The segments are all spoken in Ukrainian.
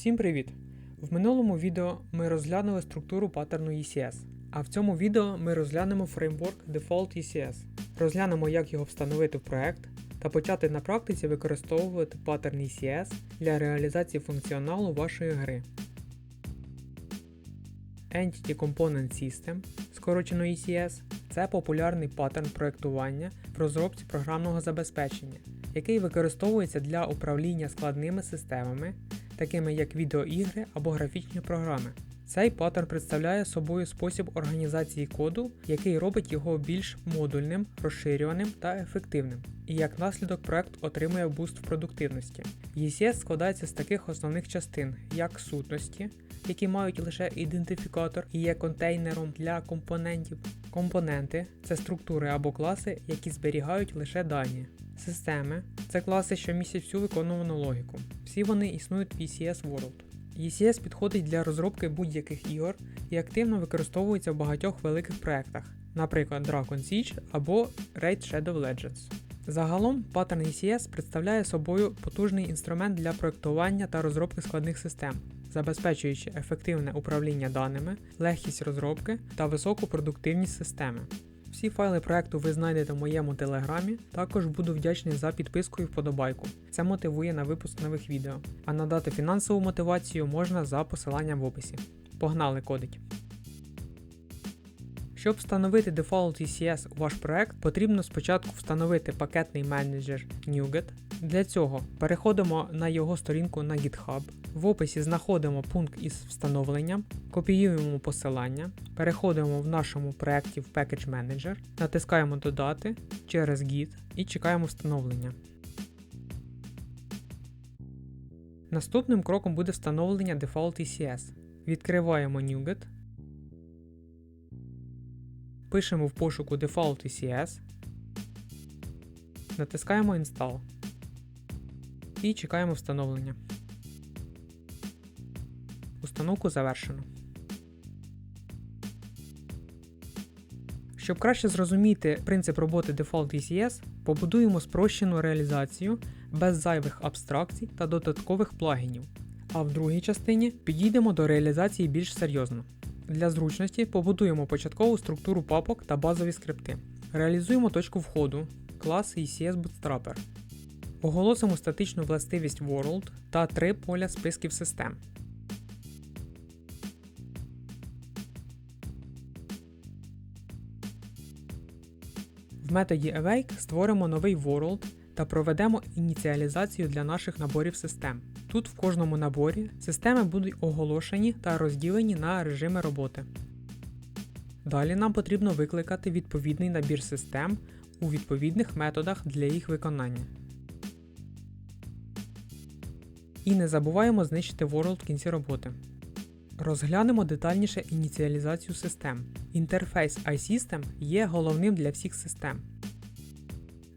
Всім привіт! В минулому відео ми розглянули структуру паттерну ECS, а в цьому відео ми розглянемо фреймворк Default ECS, розглянемо, як його встановити в проект та почати на практиці використовувати паттерн ECS для реалізації функціоналу вашої гри. Entity Component System, скорочено ECS, це популярний паттерн проектування в розробці програмного забезпечення, який використовується для управління складними системами, такими як відеоігри або графічні програми. Цей паттерн представляє собою спосіб організації коду, який робить його більш модульним, розширюваним та ефективним, і як наслідок проект отримує буст в продуктивності. ECS складається з таких основних частин, як сутності, які мають лише ідентифікатор і є контейнером для компонентів. Компоненти це структури або класи, які зберігають лише дані. Системи це класи, що містять всю виконувану логіку. Всі вони існують в ECS World. ECS підходить для розробки будь-яких ігор і активно використовується в багатьох великих проєктах, наприклад, Dragon Siege або Raid Shadow Legends. Загалом, паттерн ECS представляє собою потужний інструмент для проєктування та розробки складних систем, забезпечуючи ефективне управління даними, легкість розробки та високу продуктивність системи. Всі файли проекту ви знайдете в моєму телеграмі, також буду вдячний за підписку і вподобайку. Це мотивує на випуск нових відео. А надати фінансову мотивацію можна за посиланням в описі. Погнали кодить! Щоб встановити Default ECS у ваш проект, потрібно спочатку встановити пакетний менеджер NuGet. Для цього переходимо на його сторінку на GitHub. В описі знаходимо пункт із встановленням, копіюємо посилання, переходимо в нашому проєкті в Package Manager, натискаємо Додати через Git і чекаємо встановлення. Наступним кроком буде встановлення Default ECS. Відкриваємо NuGet. Пишемо в пошуку Default ECS, натискаємо Install і чекаємо встановлення. Установку завершено. Щоб краще зрозуміти принцип роботи Default ECS, побудуємо спрощену реалізацію без зайвих абстракцій та додаткових плагінів. А в другій частині підійдемо до реалізації більш серйозно. Для зручності побудуємо початкову структуру папок та базові скрипти. Реалізуємо точку входу, клас ECS Bootstrapper. Оголосимо статичну властивість World та три поля списків систем. В методі Awake створимо новий World та проведемо ініціалізацію для наших наборів систем. Тут в кожному наборі системи будуть оголошені та розділені на режими роботи. Далі нам потрібно викликати відповідний набір систем у відповідних методах для їх виконання. І не забуваємо знищити World в кінці роботи. Розглянемо детальніше ініціалізацію систем. Інтерфейс iSystem є головним для всіх систем.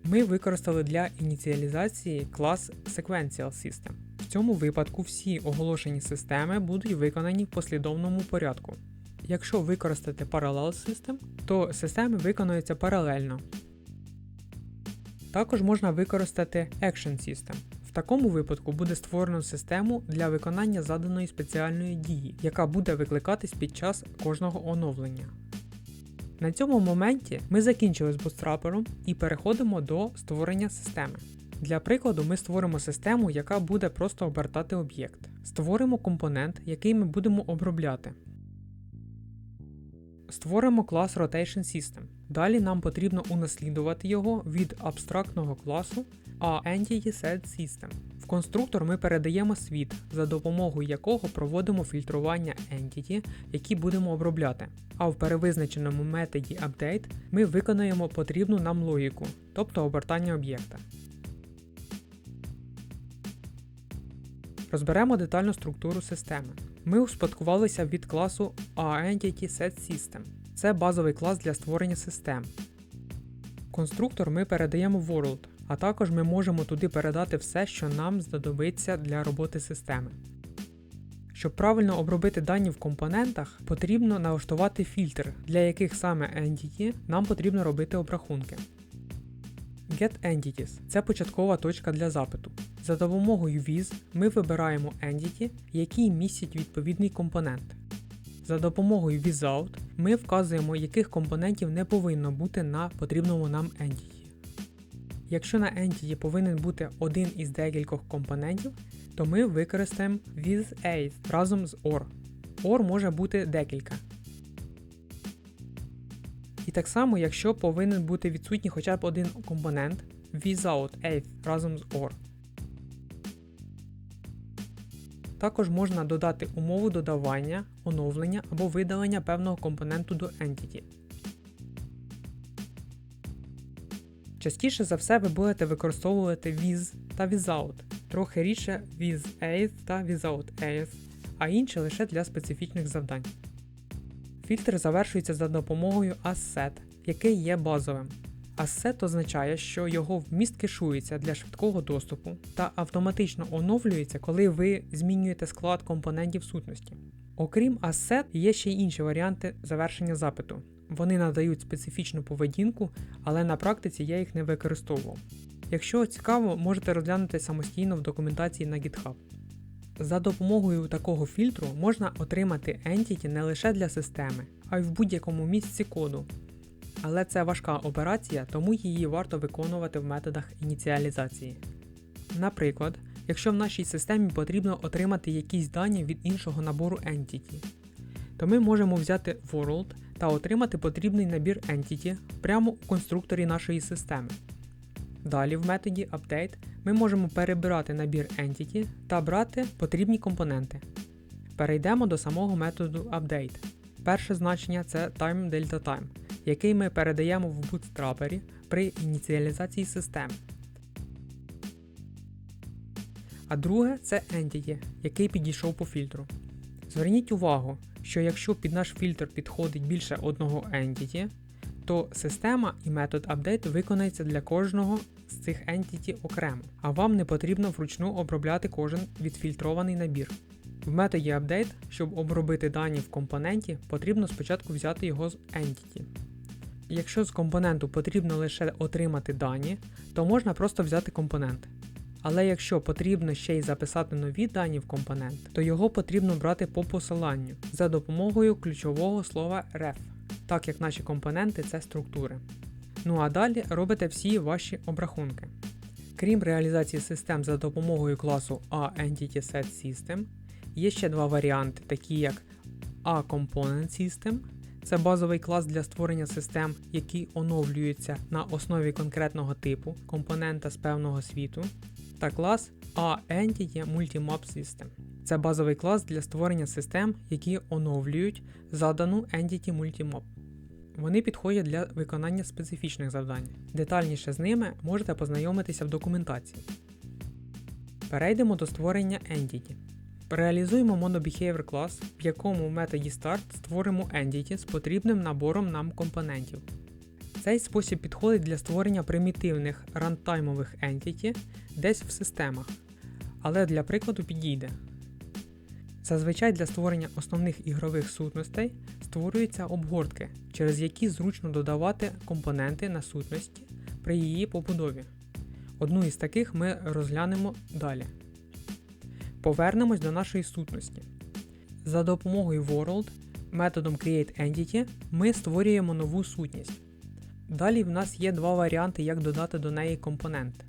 Ми використали для ініціалізації клас Sequential System. Цьому випадку всі оголошені системи будуть виконані в послідовному порядку. Якщо використати Parallel System, то системи виконуються паралельно. Також можна використати Action System. В такому випадку буде створено систему для виконання заданої спеціальної дії, яка буде викликатись під час кожного оновлення. На цьому моменті ми закінчили з бутстраппером і переходимо до створення системи. Для прикладу, ми створимо систему, яка буде просто обертати об'єкт. Створимо компонент, який ми будемо обробляти. Створимо клас Rotation System. Далі нам потрібно унаслідувати його від абстрактного класу AEntitySetSystem. В конструктор ми передаємо світ, за допомогою якого проводимо фільтрування Entity, які будемо обробляти. А в перевизначеному методі Update ми виконаємо потрібну нам логіку, тобто обертання об'єкта. Розберемо детальну структуру системи. Ми успадкувалися від класу AEntitySetSystem. Це базовий клас для створення систем. Конструктор ми передаємо World, а також ми можемо туди передати все, що нам знадобиться для роботи системи. Щоб правильно обробити дані в компонентах, потрібно налаштувати фільтр, для яких саме Entity нам потрібно робити обрахунки. GetEntities – це початкова точка для запиту. За допомогою viz ми вибираємо entity, який містить відповідний компонент. За допомогою without ми вказуємо, яких компонентів не повинно бути на потрібному нам entity. Якщо на entity повинен бути один із декількох компонентів, то ми використаємо a разом з or. Or може бути декілька. І так само, якщо повинен бути відсутній хоча б один компонент without a разом з or. Також можна додати умову додавання, оновлення або видалення певного компоненту до entity. Частіше за все ви будете використовувати with та without, трохи рідше with as та without as, а інше лише для специфічних завдань. Фільтр завершується за допомогою asset, який є базовим. Asset означає, що його вміст кешується для швидкого доступу та автоматично оновлюється, коли ви змінюєте склад компонентів сутності. Окрім asset, є ще й інші варіанти завершення запиту. Вони надають специфічну поведінку, але на практиці я їх не використовував. Якщо цікаво, можете розглянути самостійно в документації на GitHub. За допомогою такого фільтру можна отримати entity не лише для системи, а й в будь-якому місці коду. Але це важка операція, тому її варто виконувати в методах ініціалізації. Наприклад, якщо в нашій системі потрібно отримати якісь дані від іншого набору entity, то ми можемо взяти world та отримати потрібний набір entity прямо у конструкторі нашої системи. Далі в методі update ми можемо перебирати набір entity та брати потрібні компоненти. Перейдемо до самого методу update. Перше значення це time delta time, який ми передаємо в Bootstrapper при ініціалізації системи. А друге це entity, який підійшов по фільтру. Зверніть увагу, що якщо під наш фільтр підходить більше одного entity, то система і метод update виконається для кожного з цих entity окремо, а вам не потрібно вручну обробляти кожен відфільтрований набір. В методі update, щоб обробити дані в компоненті, потрібно спочатку взяти його з entity. Якщо з компоненту потрібно лише отримати дані, то можна просто взяти компонент. Але якщо потрібно ще й записати нові дані в компонент, то його потрібно брати по посиланню за допомогою ключового слова ref, так як наші компоненти це структури. Ну а далі робите всі ваші обрахунки. Крім реалізації систем за допомогою класу aEntitySetSystem, є ще два варіанти, такі як aComponentSystem System. Це базовий клас для створення систем, які оновлюються на основі конкретного типу компонента з певного світу, та клас aEntity Multimap System. Це базовий клас для створення систем, які оновлюють задану Entity Multimap. Вони підходять для виконання специфічних завдань. Детальніше з ними можете познайомитися в документації. Перейдемо до створення Entity. Реалізуємо MonoBehavior клас, в якому в методі Start створимо Entity з потрібним набором нам компонентів. Цей спосіб підходить для створення примітивних рантаймових Entity десь в системах, але для прикладу підійде. Зазвичай для створення основних ігрових сутностей створюються обгортки, через які зручно додавати компоненти на сутності при її побудові. Одну із таких ми розглянемо далі. Повернемось до нашої сутності. За допомогою World методом CreateEntity ми створюємо нову сутність. Далі в нас є два варіанти, як додати до неї компоненти.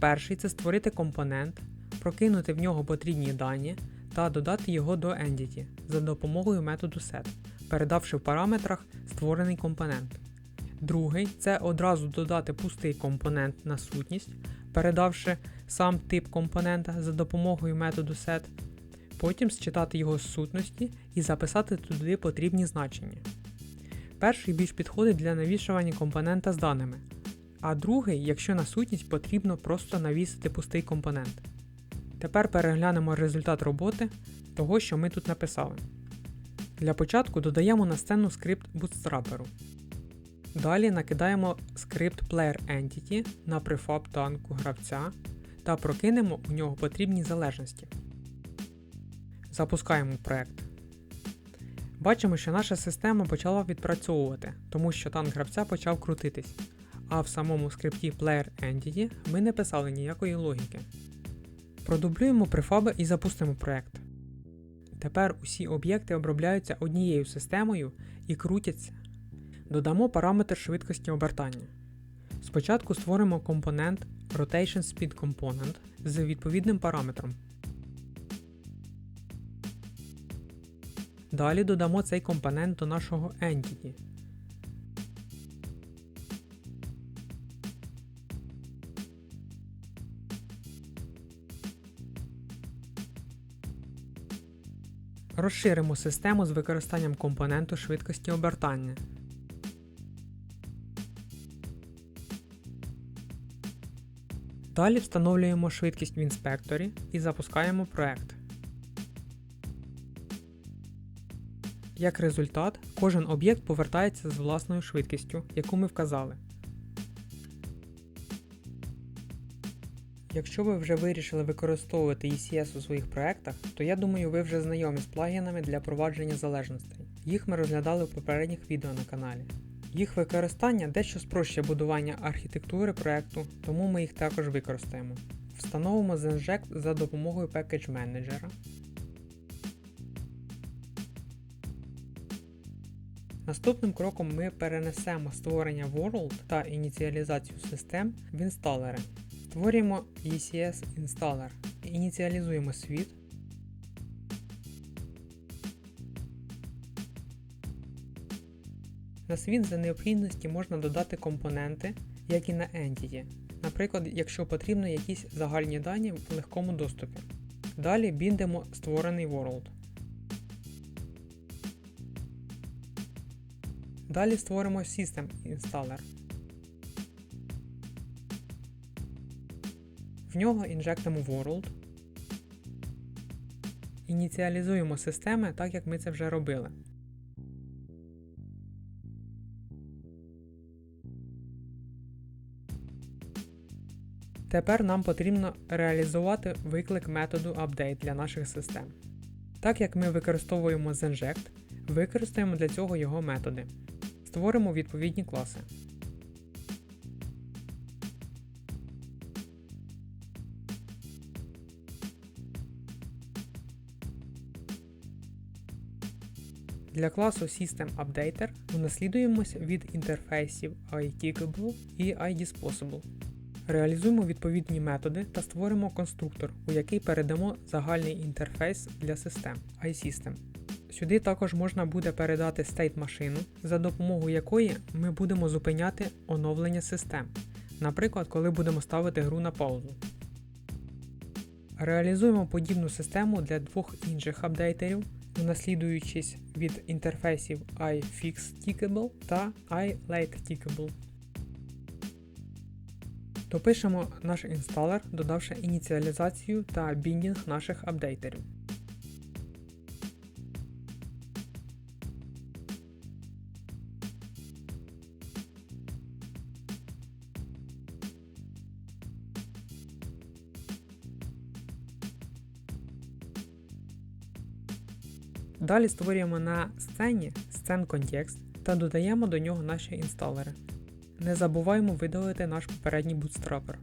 Перший це створити компонент, прокинути в нього потрібні дані та додати його до Entity за допомогою методу set, передавши в параметрах створений компонент. Другий це одразу додати пустий компонент на сутність, передавши сам тип компонента за допомогою методу set, потім считати його з сутності і записати туди потрібні значення. Перший більш підходить для навішування компонента з даними, а другий, якщо на сутність потрібно просто навісити пустий компонент. Тепер переглянемо результат роботи того, що ми тут написали. Для початку додаємо на сцену скрипт Bootstrapper. Далі накидаємо скрипт PlayerEntity на префаб танку гравця та прокинемо у нього потрібні залежності. Запускаємо проект. Бачимо, що наша система почала відпрацьовувати, тому що танк гравця почав крутитись. а в самому скрипті Player Entity ми не писали ніякої логіки. Продублюємо префаби і запустимо проект. Тепер усі об'єкти обробляються однією системою і крутяться. Додамо параметр швидкості обертання. Спочатку створимо компонент Rotation Speed Component з відповідним параметром. Далі додамо цей компонент до нашого Entity. Розширимо систему з використанням компоненту швидкості обертання. Далі встановлюємо швидкість в інспекторі і запускаємо проект. Як результат, кожен об'єкт повертається з власною швидкістю, яку ми вказали. Якщо ви вже вирішили використовувати ECS у своїх проектах, то я думаю ви вже знайомі з плагінами для провадження залежностей. Їх ми розглядали в попередніх відео на каналі. Їх використання дещо спрощує будування архітектури проекту, тому ми їх також використаємо. Встановимо Zenject за допомогою Package Manager. Наступним кроком ми перенесемо створення World та ініціалізацію систем в інсталери. Створюємо ECS Installer. Ініціалізуємо світ. На світ за необхідності можна додати компоненти, як і на Entity. Наприклад, якщо потрібно якісь загальні дані в легкому доступі. Далі біндимо створений World. Далі створимо System Installer. В нього інжектимо World. Ініціалізуємо системи так, як ми це вже робили. Тепер нам потрібно реалізувати виклик методу update для наших систем. Так як ми використовуємо Zenject, використаємо для цього його методи. Створимо відповідні класи. Для класу System Updater унаслідуємося від інтерфейсів iTickable і iDisposable. Реалізуємо відповідні методи та створимо конструктор, у який передамо загальний інтерфейс для систем iSystem. Сюди також можна буде передати state машину, за допомогою якої ми будемо зупиняти оновлення систем, наприклад, коли будемо ставити гру на паузу. Реалізуємо подібну систему для двох інших апдейтерів, унаслідуючись від інтерфейсів iFixTickable та iLateTickable. Допишемо наш інсталер, додавши ініціалізацію та біндінг наших апдейтерів. Далі створюємо на сцені сцен контекст та додаємо до нього наші інсталери. Не забуваємо видалити наш попередній бутстрапер.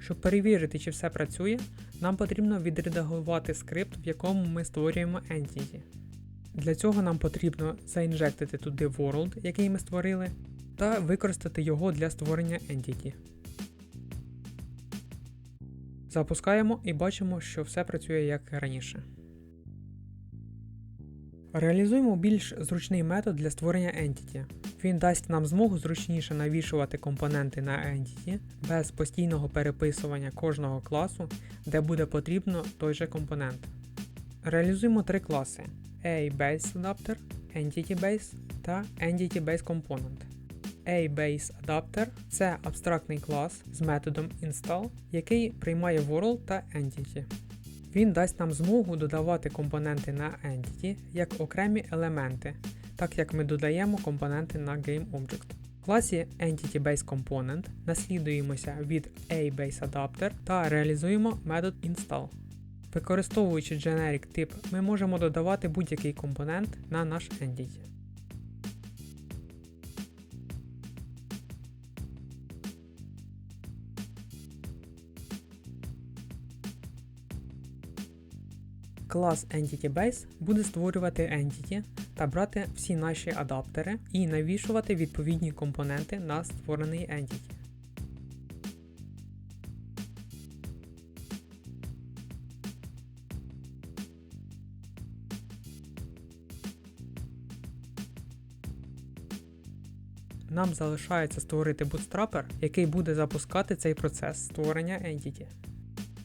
Щоб перевірити, чи все працює, нам потрібно відредагувати скрипт, в якому ми створюємо Entity. Для цього нам потрібно заінжектити туди World, який ми створили, та використати його для створення Entity. Запускаємо і бачимо, що все працює як раніше. Реалізуємо більш зручний метод для створення Entity. Він дасть нам змогу зручніше навішувати компоненти на Entity без постійного переписування кожного класу, де буде потрібно той же компонент. Реалізуємо три класи: A-Base Adapter, Entity Base та Entity Base Component. A-Base Adapter це абстрактний клас з методом install, який приймає World та Entity. Він дасть нам змогу додавати компоненти на Entity як окремі елементи, так як ми додаємо компоненти на GameObject. В класі EntityBaseComponent наслідуємося від A-Base та реалізуємо метод install. Використовуючи generic тип, ми можемо додавати будь-який компонент на наш Entity. Клас EntityBase буде створювати Entity та брати всі наші адаптери і навішувати відповідні компоненти на створений Entity. Нам залишається створити Bootstrapper, який буде запускати цей процес створення Entity.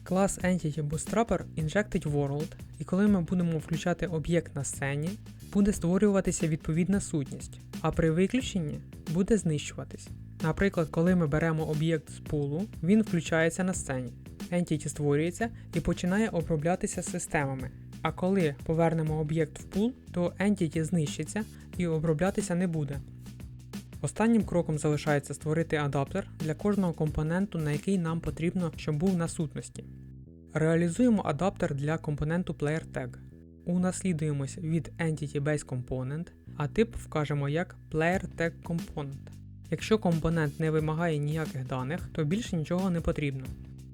Клас Entity Bootstrapper інжектить World, і коли ми будемо включати об'єкт на сцені, буде створюватися відповідна сутність, а при виключенні буде знищуватись. Наприклад, коли ми беремо об'єкт з пулу, він включається на сцені. Entity створюється і починає оброблятися системами. А коли повернемо об'єкт в пул, то Entity знищиться і оброблятися не буде. Останнім кроком залишається створити адаптер для кожного компоненту, на який нам потрібно, щоб був на сутності. Реалізуємо адаптер для компоненту PlayerTag. Унаслідуємось від Entity Base Component, а тип вкажемо як PlayerTag Component. Якщо компонент не вимагає ніяких даних, то більше нічого не потрібно.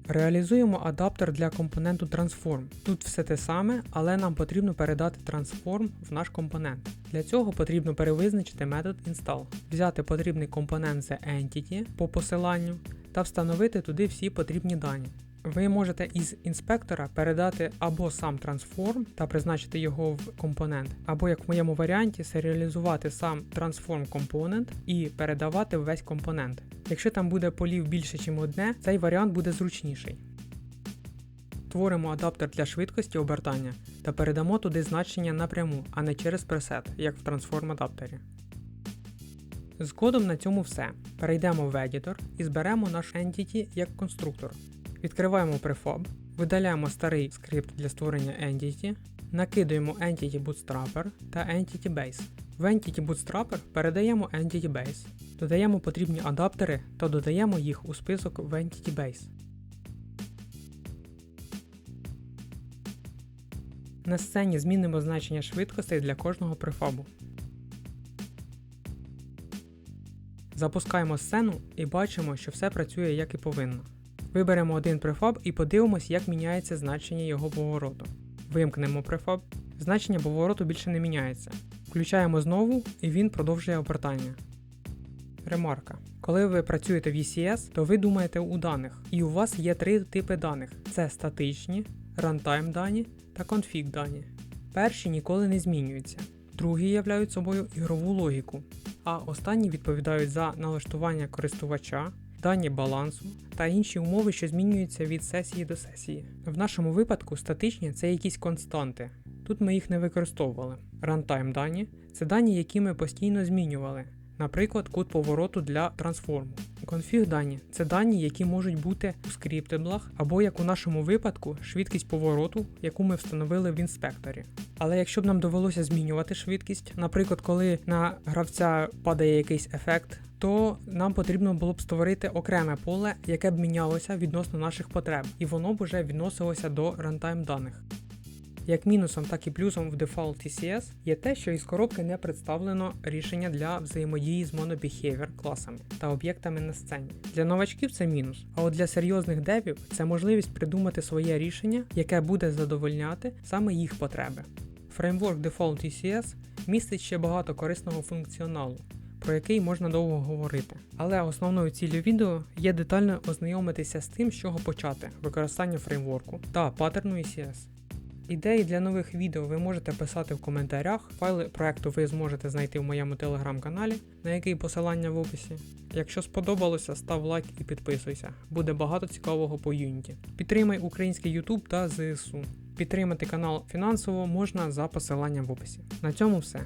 Реалізуємо адаптер для компоненту Transform. Тут все те саме, але нам потрібно передати Transform в наш компонент. Для цього потрібно перевизначити метод install, взяти потрібний компонент з Entity по посиланню та встановити туди всі потрібні дані. Ви можете із інспектора передати або сам Transform та призначити його в компонент, або як в моєму варіанті серіалізувати сам Transform Component і передавати весь компонент. Якщо там буде полів більше, ніж одне, цей варіант буде зручніший. Творимо адаптер для швидкості обертання та передамо туди значення напряму, а не через пресет, як в Transform адаптері. З кодом на цьому все. Перейдемо в Editor і зберемо наш Entity як конструктор. Відкриваємо prefab, видаляємо старий скрипт для створення Entity, накидуємо Entity Bootstrapper та Entity Base. В Entity Bootstrapper передаємо Entity Base, додаємо потрібні адаптери та додаємо їх у список в Entity Base. На сцені змінимо значення швидкостей для кожного префабу. Запускаємо сцену і бачимо, що все працює як і повинно. Виберемо один префаб і подивимось, як міняється значення його повороту. Вимкнемо префаб, значення повороту більше не міняється. Включаємо знову і він продовжує обертання. Ремарка. Коли ви працюєте в ECS, то ви думаєте у даних, і у вас є три типи даних: це статичні, runtime дані та config дані. Перші ніколи не змінюються, другі являють собою ігрову логіку, а останні відповідають за налаштування користувача, дані балансу та інші умови, що змінюються від сесії до сесії. В нашому випадку статичні це якісь константи. Тут ми їх не використовували. Runtime дані це дані, які ми постійно змінювали. Наприклад, код повороту для трансформу. Конфіг дані це дані, які можуть бути у скриптеблах, або, як у нашому випадку, швидкість повороту, яку ми встановили в інспекторі. Але якщо б нам довелося змінювати швидкість, наприклад, коли на гравця падає якийсь ефект, то нам потрібно було б створити окреме поле, яке б мінялося відносно наших потреб, і воно б уже відносилося до рантайм даних. Як мінусом, так і плюсом в Default TCS є те, що із коробки не представлено рішення для взаємодії з MonoBehavior класами та об'єктами на сцені. Для новачків це мінус, а от для серйозних девів це можливість придумати своє рішення, яке буде задовольняти саме їх потреби. Фреймворк Default TCS містить ще багато корисного функціоналу. Про який можна довго говорити. Але основною ціллю відео є детально ознайомитися з тим, з чого почати використання фреймворку та паттерну ECS. Ідеї для нових відео ви можете писати в коментарях. Файли проекту ви зможете знайти в моєму телеграм-каналі, на який посилання в описі. Якщо сподобалося, став лайк і підписуйся. Буде багато цікавого по юніті. Підтримай український YouTube та ЗСУ. Підтримати канал фінансово можна за посиланням в описі. На цьому все.